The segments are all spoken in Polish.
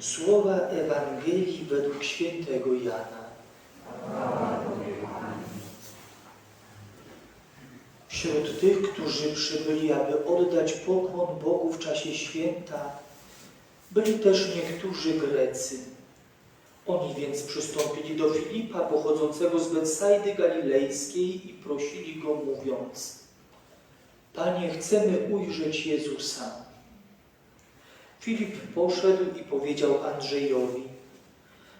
Słowa Ewangelii według świętego Jana. Wśród tych, którzy przybyli, aby oddać pokłon Bogu w czasie święta, byli też niektórzy Grecy. Oni więc przystąpili do Filipa, pochodzącego z Betsajdy Galilejskiej i prosili go, mówiąc Panie, chcemy ujrzeć Jezusa. Filip poszedł i powiedział Andrzejowi.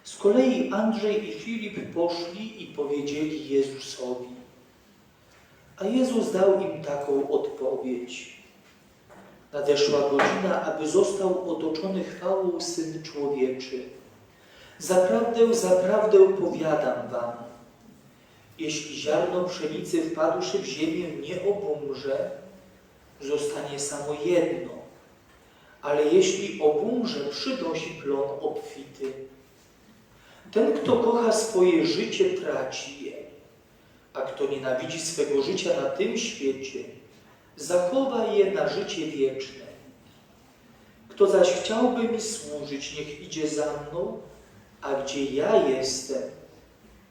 Z kolei Andrzej i Filip poszli i powiedzieli Jezusowi. A Jezus dał im taką odpowiedź. Nadeszła godzina, aby został otoczony chwałą Syn Człowieczy. Zaprawdę, zaprawdę powiadam wam, jeśli ziarno pszenicy wpadłszy w ziemię nie obumrze, zostanie samo jedno, ale jeśli obumrze, przynosi plon obfity. Ten, kto kocha swoje życie, traci je, a kto nienawidzi swego życia na tym świecie, zachowa je na życie wieczne. Kto zaś chciałby mi służyć, niech idzie za mną, a gdzie ja jestem,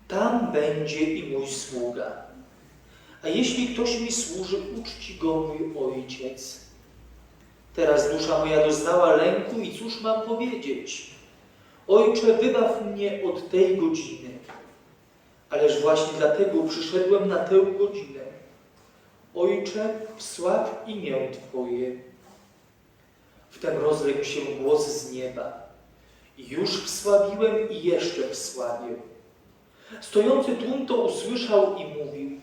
tam będzie i mój sługa. A jeśli ktoś mi służy, uczci go mój ojciec. Teraz dusza moja doznała lęku i cóż mam powiedzieć? Ojcze, wybaw mnie od tej godziny. Ależ właśnie dlatego przyszedłem na tę godzinę. Ojcze, wsław imię Twoje. Wtem rozległ się głos z nieba. Już wsławiłem i jeszcze wsławię. Stojący tłum to usłyszał i mówił,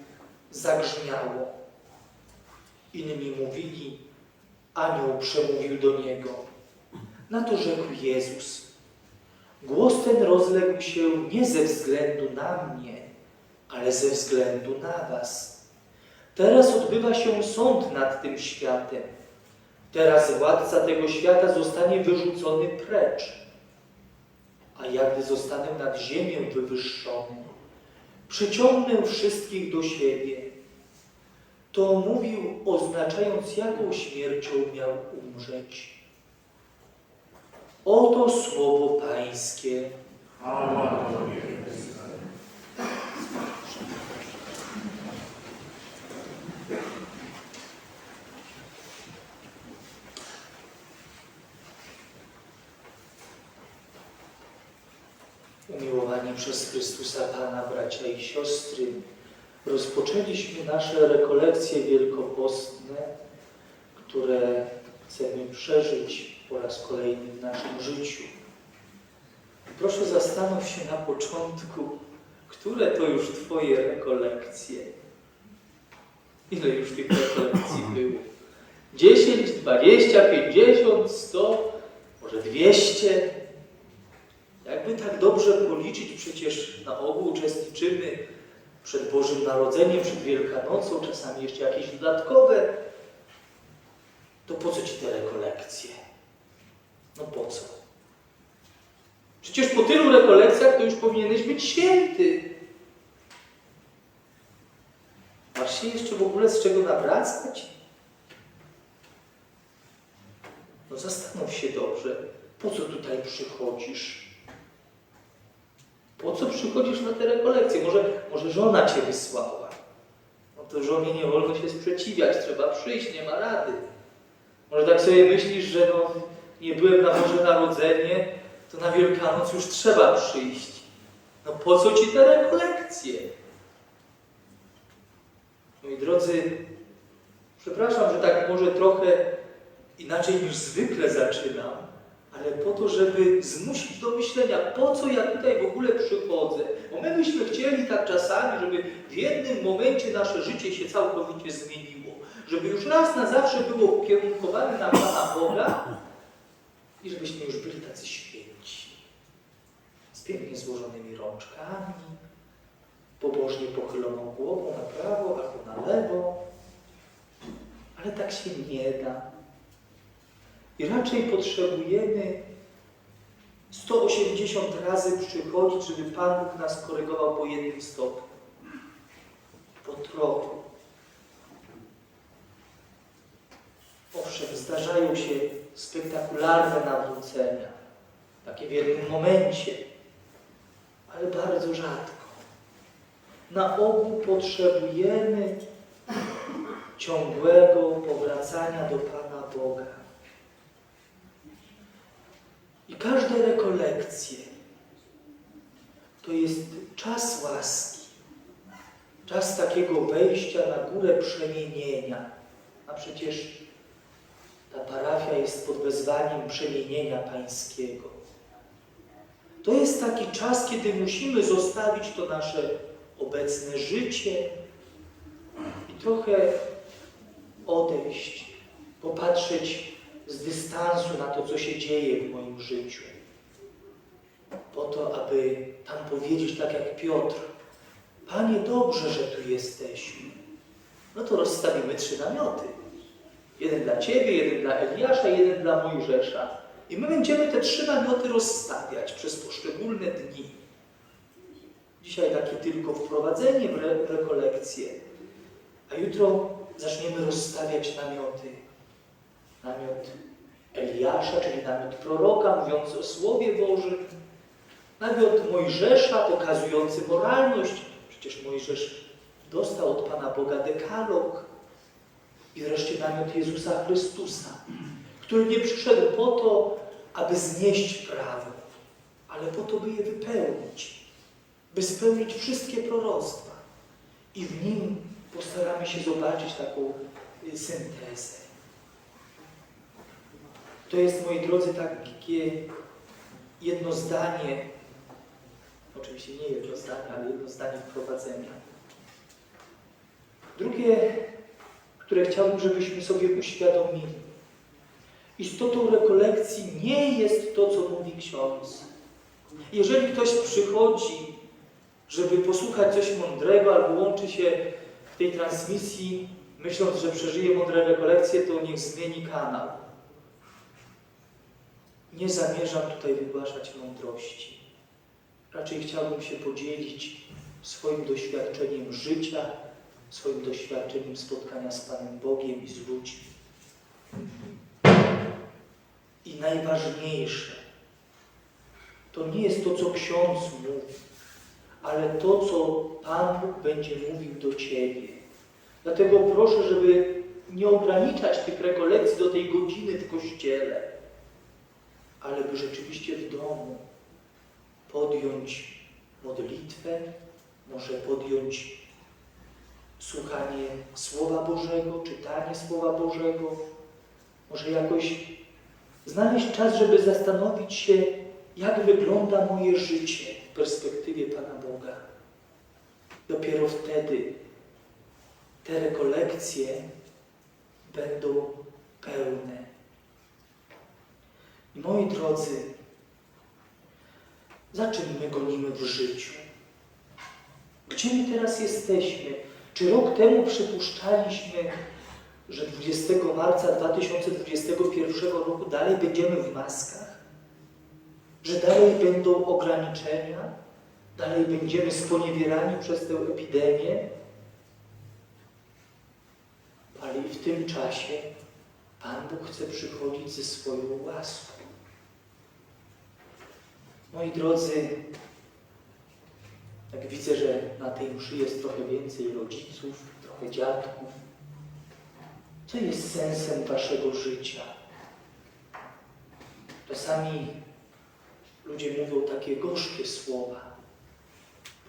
zagrzmiało. Inni mówili, anioł przemówił do niego. Na to rzekł Jezus, głos ten rozległ się nie ze względu na mnie, ale ze względu na was. Teraz odbywa się sąd nad tym światem. Teraz władca tego świata zostanie wyrzucony precz. A ja, gdy zostanę nad ziemię wywyższony, przyciągnę wszystkich do siebie. To mówił, oznaczając, jaką śmiercią miał umrzeć. Oto słowo Pańskie. Chwała przez Chrystusa Pana, bracia i siostry, rozpoczęliśmy nasze rekolekcje wielkopostne, które chcemy przeżyć po raz kolejny w naszym życiu. Proszę zastanów się na początku, które to już Twoje rekolekcje. Ile już tych rekolekcji było? 10, 20, 50, 100, może 200? Jakby tak dobrze policzyć, przecież na ogół uczestniczymy przed Bożym Narodzeniem, przed Wielkanocą, czasami jeszcze jakieś dodatkowe. To po co Ci te rekolekcje? No po co? Przecież po tylu rekolekcjach to już powinieneś być święty. Masz się jeszcze w ogóle z czego nawracać? No zastanów się dobrze, po co tutaj przychodzisz? Po co przychodzisz na te rekolekcje? Może, może żona cię wysłała. No to żonie nie wolno się sprzeciwiać, trzeba przyjść, nie ma rady. Może tak sobie myślisz, że no, nie byłem na Boże Narodzenie, to na Wielkanoc już trzeba przyjść. No po co ci te rekolekcje? Moi drodzy, przepraszam, że tak może trochę inaczej niż zwykle zaczynam, ale po to, żeby zmusić do myślenia, po co ja tutaj w ogóle przychodzę. Bo my byśmy chcieli tak czasami, żeby w jednym momencie nasze życie się całkowicie zmieniło. Żeby już raz na zawsze było ukierunkowane na Pana Boga i żebyśmy już byli tacy święci. Z pięknie złożonymi rączkami, pobożnie pochyloną głową na prawo albo na lewo. Ale tak się nie da. I raczej potrzebujemy 180 razy przychodzić, żeby Pan Bóg nas korygował po jednym stopniu. Po trochu. Owszem, zdarzają się spektakularne nawrócenia. takie w jednym momencie, ale bardzo rzadko. Na ogół potrzebujemy ciągłego powracania do Pana Boga. Każde rekolekcje to jest czas łaski, czas takiego wejścia na górę przemienienia. A przecież ta parafia jest pod wezwaniem przemienienia pańskiego. To jest taki czas, kiedy musimy zostawić to nasze obecne życie i trochę odejść, popatrzeć z dystansu na to, co się dzieje w moim życiu. Po to, aby tam powiedzieć tak jak Piotr, Panie, dobrze, że tu jesteśmy. No to rozstawimy trzy namioty. Jeden dla Ciebie, jeden dla Eliasza, jeden dla Mojżesza. I my będziemy te trzy namioty rozstawiać przez poszczególne dni. Dzisiaj takie tylko wprowadzenie w, re w rekolekcję, a jutro zaczniemy rozstawiać namioty. Namiot Eliasza, czyli namiot proroka, mówiący o Słowie Bożym. Namiot Mojżesza, pokazujący moralność. Przecież Mojżesz dostał od Pana Boga dekalog. I wreszcie namiot Jezusa Chrystusa, który nie przyszedł po to, aby znieść prawo, ale po to, by je wypełnić, by spełnić wszystkie proroctwa. I w nim postaramy się zobaczyć taką syntezę. To jest, moi drodzy, takie jedno zdanie, oczywiście nie jedno zdanie, ale jedno zdanie wprowadzenia. Drugie, które chciałbym, żebyśmy sobie uświadomili. Istotą rekolekcji nie jest to, co mówi ksiądz. Jeżeli ktoś przychodzi, żeby posłuchać coś mądrego, albo łączy się w tej transmisji, myśląc, że przeżyje mądre rekolekcje, to niech zmieni kanał. Nie zamierzam tutaj wygłaszać mądrości. Raczej chciałbym się podzielić swoim doświadczeniem życia, swoim doświadczeniem spotkania z Panem Bogiem i z ludźmi. I najważniejsze, to nie jest to, co ksiądz mówi, ale to, co Pan będzie mówił do Ciebie. Dlatego proszę, żeby nie ograniczać tych rekolekcji do tej godziny w kościele, ale by rzeczywiście w domu podjąć modlitwę, może podjąć słuchanie Słowa Bożego, czytanie Słowa Bożego, może jakoś znaleźć czas, żeby zastanowić się, jak wygląda moje życie w perspektywie Pana Boga. Dopiero wtedy te rekolekcje będą pełne. Moi drodzy, za czym my gonimy w życiu? Gdzie my teraz jesteśmy? Czy rok temu przypuszczaliśmy, że 20 marca 2021 roku dalej będziemy w maskach? Że dalej będą ograniczenia? Dalej będziemy sponiewierani przez tę epidemię? Ale i w tym czasie Pan Bóg chce przychodzić ze swoją łaską. Moi drodzy, jak widzę, że na tej mszy jest trochę więcej rodziców, trochę dziadków, co jest sensem waszego życia? Czasami ludzie mówią takie gorzkie słowa.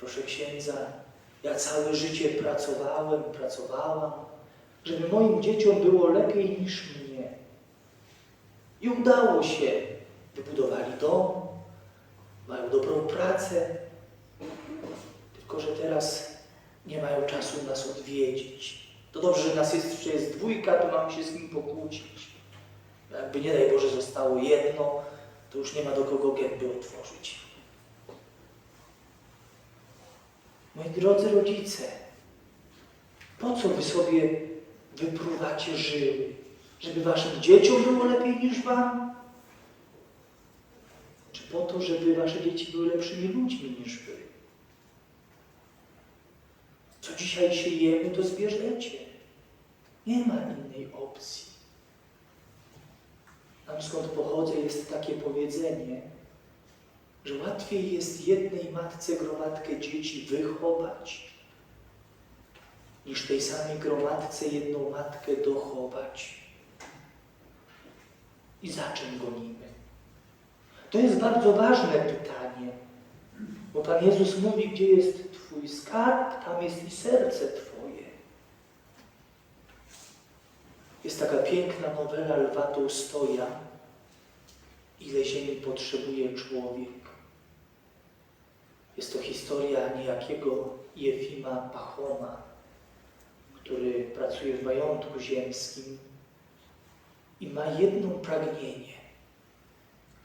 Proszę księdza, ja całe życie pracowałem, pracowałam, żeby moim dzieciom było lepiej niż mnie. I udało się. Wybudowali dom, mają dobrą pracę, tylko że teraz nie mają czasu nas odwiedzić. To dobrze, że nas jest, jeszcze jest dwójka, to mamy się z nim pokłócić. Jakby nie daj Boże zostało jedno, to już nie ma do kogo gęby otworzyć. Moi drodzy rodzice, po co wy sobie wypruwacie żyły? Żeby waszym dzieciom było lepiej niż wam? Żeby wasze dzieci były lepszymi ludźmi niż wy? Co dzisiaj siejemy, to zbierzecie. Nie ma innej opcji. Tam skąd pochodzę jest takie powiedzenie, że łatwiej jest jednej matce gromadkę dzieci wychować, niż tej samej gromadce jedną matkę dochować. I za czym gonimy? To jest bardzo ważne pytanie, bo Pan Jezus mówi, gdzie jest Twój skarb, tam jest i serce Twoje. Jest taka piękna nowela Lwa Tołstoja, ile ziemi potrzebuje człowiek. Jest to historia niejakiego Jefima Pachoma, który pracuje w majątku ziemskim i ma jedno pragnienie.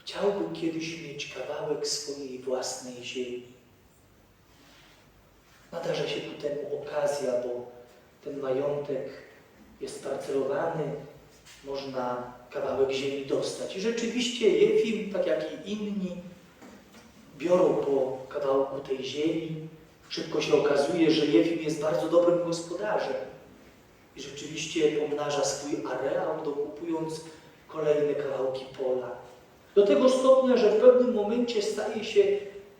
Chciałby kiedyś mieć kawałek swojej własnej ziemi. Nadarza się ku temu okazja, bo ten majątek jest parcelowany, można kawałek ziemi dostać. I rzeczywiście Jefim, tak jak i inni, biorą po kawałku tej ziemi. Szybko się okazuje, że Jefim jest bardzo dobrym gospodarzem i rzeczywiście pomnaża swój areał, dokupując kolejne kawałki pola. Do tego stopnia, że w pewnym momencie staje się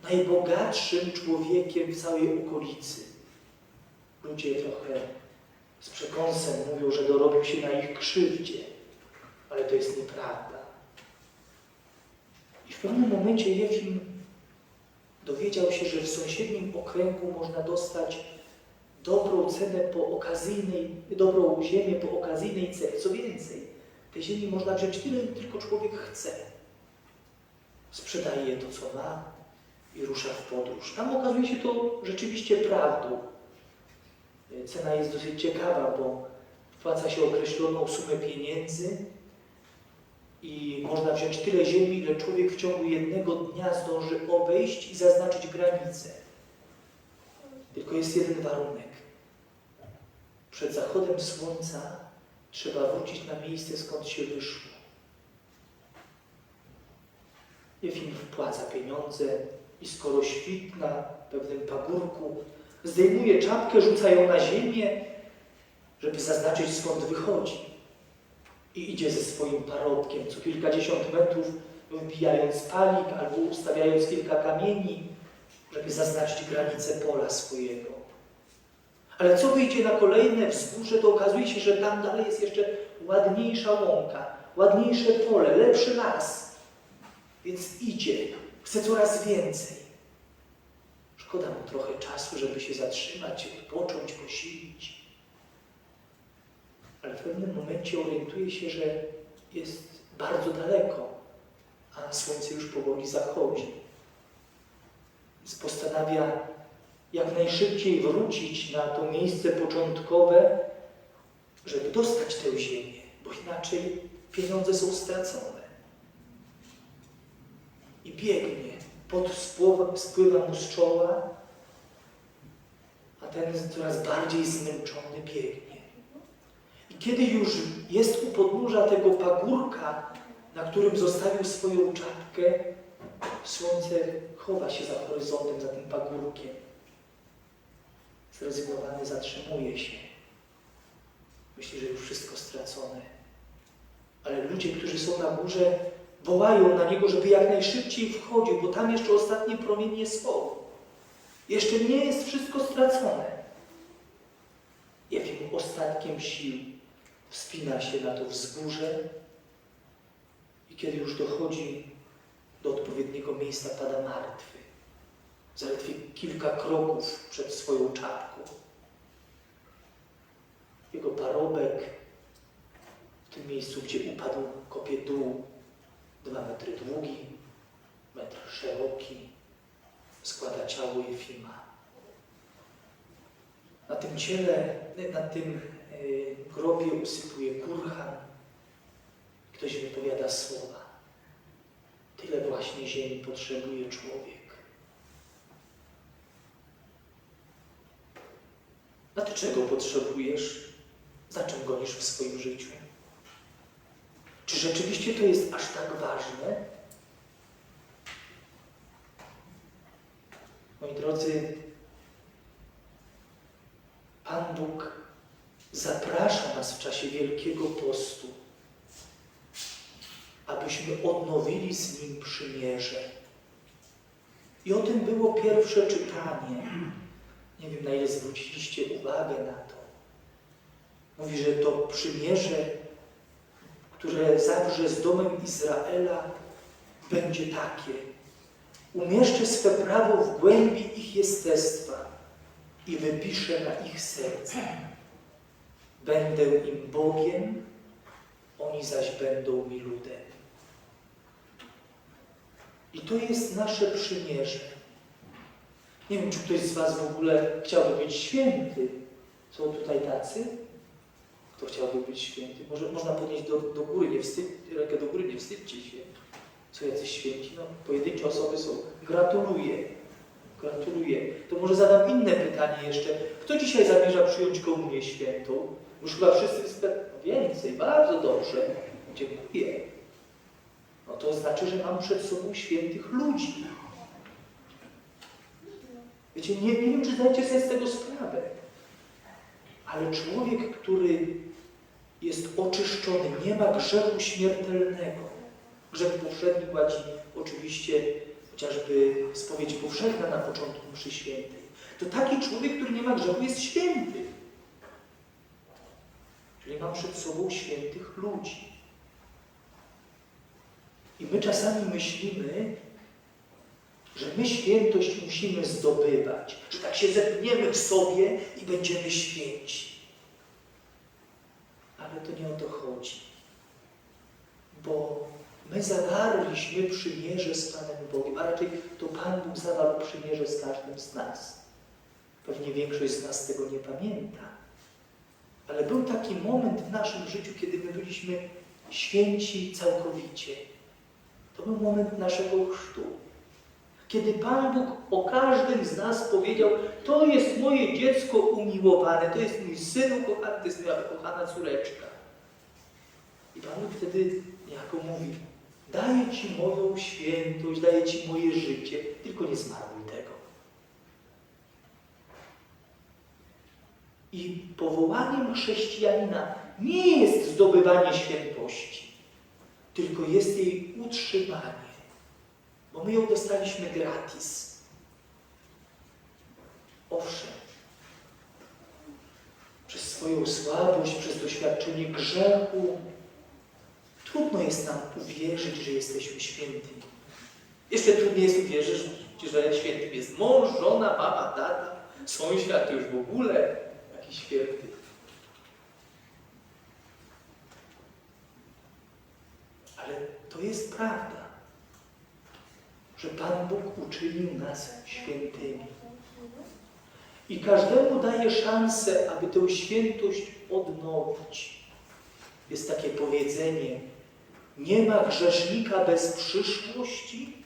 najbogatszym człowiekiem w całej okolicy. Ludzie trochę z przekąsem mówią, że dorobił się na ich krzywdzie, ale to jest nieprawda. I w pewnym momencie Jefim dowiedział się, że w sąsiednim okręgu można dostać dobrą cenę po okazyjnej, dobrą ziemię po okazyjnej cenie. Co więcej, tej ziemi można wziąć tyle, tylko człowiek chce. Sprzedaje to, co ma i rusza w podróż. Tam okazuje się to rzeczywiście prawdą. Cena jest dosyć ciekawa, bo wpłaca się określoną sumę pieniędzy i można wziąć tyle ziemi, ile człowiek w ciągu jednego dnia zdąży obejść i zaznaczyć granicę. Tylko jest jeden warunek. Przed zachodem słońca trzeba wrócić na miejsce, skąd się wyszło. Jefim wpłaca pieniądze i skoro świt na pewnym pagórku, zdejmuje czapkę, rzuca ją na ziemię, żeby zaznaczyć skąd wychodzi. I idzie ze swoim parobkiem, co kilkadziesiąt metrów wbijając palik albo ustawiając kilka kamieni, żeby zaznaczyć granicę pola swojego. Ale co wyjdzie na kolejne wzgórze, to okazuje się, że tam dalej jest jeszcze ładniejsza łąka, ładniejsze pole, lepszy las. Więc idzie, chce coraz więcej. Szkoda mu trochę czasu, żeby się zatrzymać, odpocząć, posilić. Ale w pewnym momencie orientuje się, że jest bardzo daleko, a słońce już powoli zachodzi. Więc postanawia jak najszybciej wrócić na to miejsce początkowe, żeby dostać tę ziemię, bo inaczej pieniądze są stracone. I biegnie, spływa, spływa mu z czoła, a ten coraz bardziej zmęczony biegnie. I kiedy już jest u podnóża tego pagórka, na którym zostawił swoją czapkę, słońce chowa się za horyzontem, za tym pagórkiem. Zrezygnowany zatrzymuje się. Myśli, że już wszystko stracone. Ale ludzie, którzy są na górze, wołają na niego, żeby jak najszybciej wchodził, bo tam jeszcze ostatnie promienie są. Jeszcze nie jest wszystko stracone. Jakim ostatkiem sił wspina się na to wzgórze i kiedy już dochodzi do odpowiedniego miejsca, pada martwy. Zaledwie kilka kroków przed swoją czapką. Jego parobek w tym miejscu, gdzie upadł, kopie dół, dwa metry długi, metr szeroki, składa ciało Jefima. Na tym ciele, na tym y, grobie usypuje kurhan. Ktoś wypowiada słowa. Tyle właśnie ziemi potrzebuje człowiek. A ty czego potrzebujesz? Za czym gonisz w swoim życiu? Czy rzeczywiście to jest aż tak ważne? Moi drodzy, Pan Bóg zaprasza nas w czasie Wielkiego Postu, abyśmy odnowili z Nim przymierze. I o tym było pierwsze czytanie. Nie wiem, na ile zwróciliście uwagę na to. Mówi, że to przymierze, które zawrze z domem Izraela, będzie takie. Umieszczę swe prawo w głębi ich jestestwa i wypiszę na ich serca. Będę im Bogiem, oni zaś będą mi ludem. I to jest nasze przymierze. Nie wiem, czy ktoś z Was w ogóle chciałby być święty. Są tutaj tacy? Kto chciałby być święty? Może można podnieść do, do góry, nie wstyd, rękę do góry, nie wstydźcie się. Są jacyś święci? No, pojedyncze osoby są. Gratuluję. Gratuluję. To może zadam inne pytanie jeszcze. Kto dzisiaj zamierza przyjąć komunię świętą? Już chyba wszyscy spe... no więcej, bardzo dobrze. Dziękuję. No to znaczy, że mam przed sobą świętych ludzi. Wiecie, nie, nie wiem, czy zdajecie sobie z tego sprawę, ale człowiek, który jest oczyszczony, nie ma grzechu śmiertelnego. Grzech powszedni kładzi oczywiście chociażby spowiedź powszechna na początku mszy świętej. To taki człowiek, który nie ma grzechu, jest święty. Czyli mam przed sobą świętych ludzi. I my czasami myślimy, że my świętość musimy zdobywać, że tak się zepniemy w sobie i będziemy święci. Ale to nie o to chodzi. Bo my zawarliśmy przymierze z Panem Bogiem, a raczej to Pan Bóg zawarł przymierze z każdym z nas. Pewnie większość z nas tego nie pamięta. Ale był taki moment w naszym życiu, kiedy my byliśmy święci całkowicie. To był moment naszego chrztu. Kiedy Pan Bóg o każdym z nas powiedział, to jest moje dziecko umiłowane, to jest mój syn ukochany, to jest moja ukochana córeczka. I Pan Bóg wtedy niejako mówi, daję Ci moją świętość, daję Ci moje życie, tylko nie zmarnuj tego. I powołaniem chrześcijanina nie jest zdobywanie świętości, tylko jest jej utrzymanie. Bo my ją dostaliśmy gratis. Owszem, przez swoją słabość, przez doświadczenie grzechu, trudno jest nam uwierzyć, że jesteśmy świętymi. Jeszcze trudniej jest uwierzyć, że świętym jest mąż, żona, mama, tata, sąsiad, już w ogóle jakiś święty. Ale to jest prawda, że Pan Bóg uczynił nas świętymi. I każdemu daje szansę, aby tę świętość odnowić. Jest takie powiedzenie: Nie ma grzesznika bez przyszłości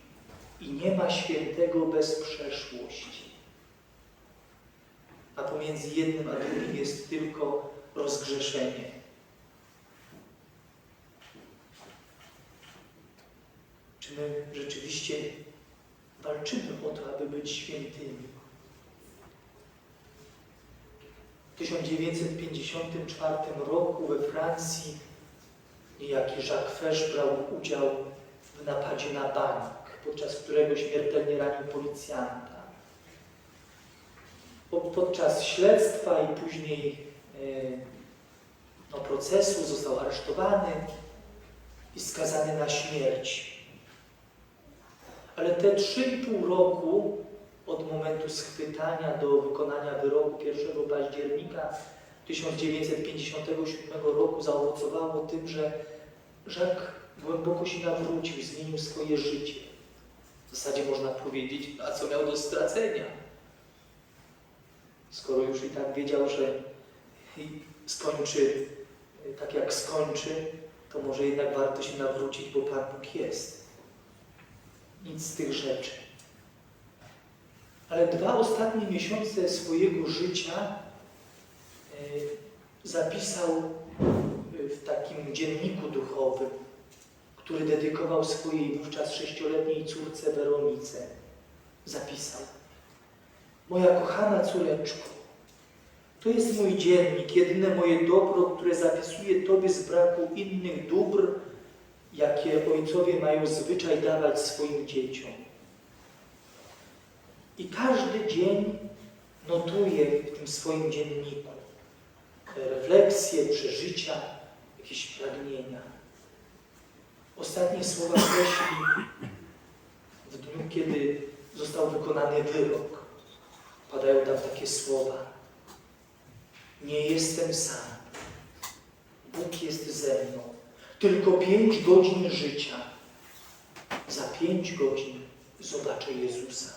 i nie ma świętego bez przeszłości. A pomiędzy jednym a drugim jest tylko rozgrzeszenie. Czy my rzeczywiście walczymy o to, aby być świętymi? W 1954 roku we Francji niejaki Jacques Fesch brał udział w napadzie na bank, podczas którego śmiertelnie ranił policjanta. Po- Podczas śledztwa i później e, no, procesu został aresztowany i skazany na śmierć. Ale te 3,5 roku od momentu schwytania do wykonania wyroku 1 października 1957 roku zaowocowało tym, że Jacques głęboko się nawrócił, zmienił swoje życie. W zasadzie można powiedzieć, a co miał do stracenia? Skoro już i tak wiedział, że skończy tak jak skończy, to może jednak warto się nawrócić, bo Pan Bóg jest. Nic z tych rzeczy. Ale dwa ostatnie miesiące swojego życia e, zapisał e, w takim dzienniku duchowym, który dedykował swojej wówczas sześcioletniej córce Weronice. Zapisał. Moja kochana córeczko, to jest mój dziennik, jedyne moje dobro, które zapisuje Tobie z braku innych dóbr, jakie ojcowie mają zwyczaj dawać swoim dzieciom. I każdy dzień notuje w tym swoim dzienniku refleksje, przeżycia, jakieś pragnienia. Ostatnie słowa kreśli w dniu, kiedy został wykonany wyrok. Padają tam takie słowa. Nie jestem sam. Bóg jest ze mną. Tylko pięć godzin życia. Za pięć godzin zobaczę Jezusa.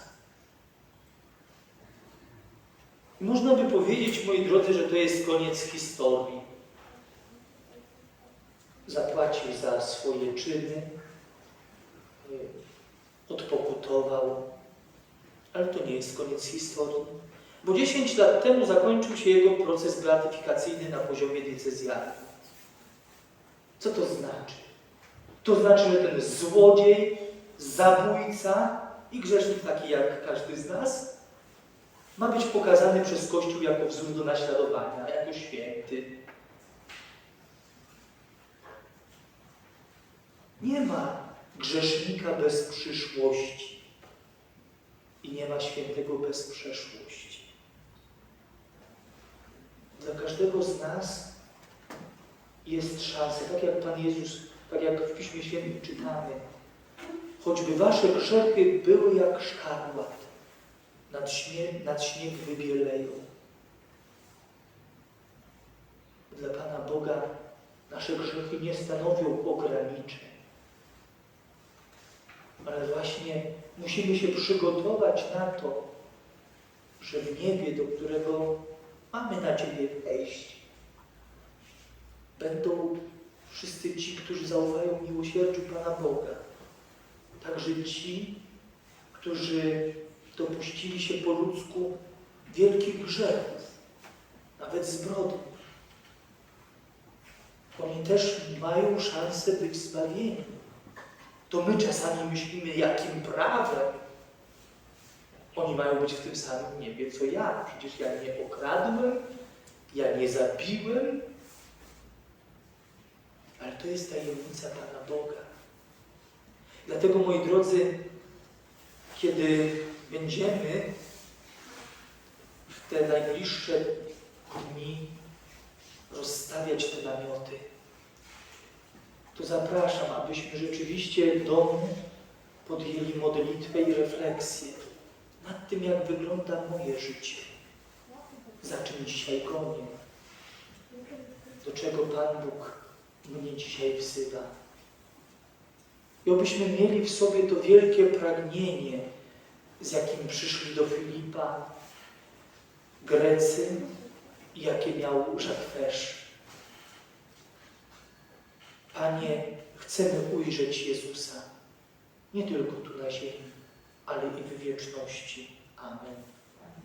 I Można by powiedzieć, moi drodzy, że to jest koniec historii. Zapłacił za swoje czyny, y, odpokutował, ale to nie jest koniec historii. Bo 10 lat temu zakończył się jego proces beatyfikacyjny na poziomie diecezjalnym. Co to znaczy? To znaczy, że ten złodziej, zabójca i grzesznik taki jak każdy z nas ma być pokazany przez Kościół jako wzór do naśladowania, jako święty. Nie ma grzesznika bez przyszłości i nie ma świętego bez przeszłości. Dla każdego z nas jest szansa, tak jak Pan Jezus, tak jak w Piśmie Świętym czytamy, choćby wasze grzechy były jak szkarłat, nad, śnie, nad śnieg wybieleją. Dla Pana Boga nasze grzechy nie stanowią ograniczeń. Ale właśnie musimy się przygotować na to, że w niebie, do którego mamy nadzieję wejść, będą wszyscy ci, którzy zaufają miłosierdziu Pana Boga. Także ci, którzy dopuścili się po ludzku wielkich grzechów, nawet zbrodni. Oni też mają szansę być zbawieni. To my czasami myślimy, jakim prawem oni mają być w tym samym niebie, co ja. Przecież ja nie okradłem, ja nie zabiłem. Ale to jest tajemnica Pana Boga. Dlatego, moi drodzy, kiedy będziemy w te najbliższe dni rozstawiać te namioty, to zapraszam, abyśmy rzeczywiście w domu podjęli modlitwę i refleksję nad tym, jak wygląda moje życie, za czym dzisiaj gonię, do czego Pan Bóg mnie dzisiaj wzywa. I obyśmy mieli w sobie to wielkie pragnienie, z jakim przyszli do Filipa Grecy i jakie miał Żakwerz. Panie, chcemy ujrzeć Jezusa, nie tylko tu na ziemi, ale i w wieczności. Amen.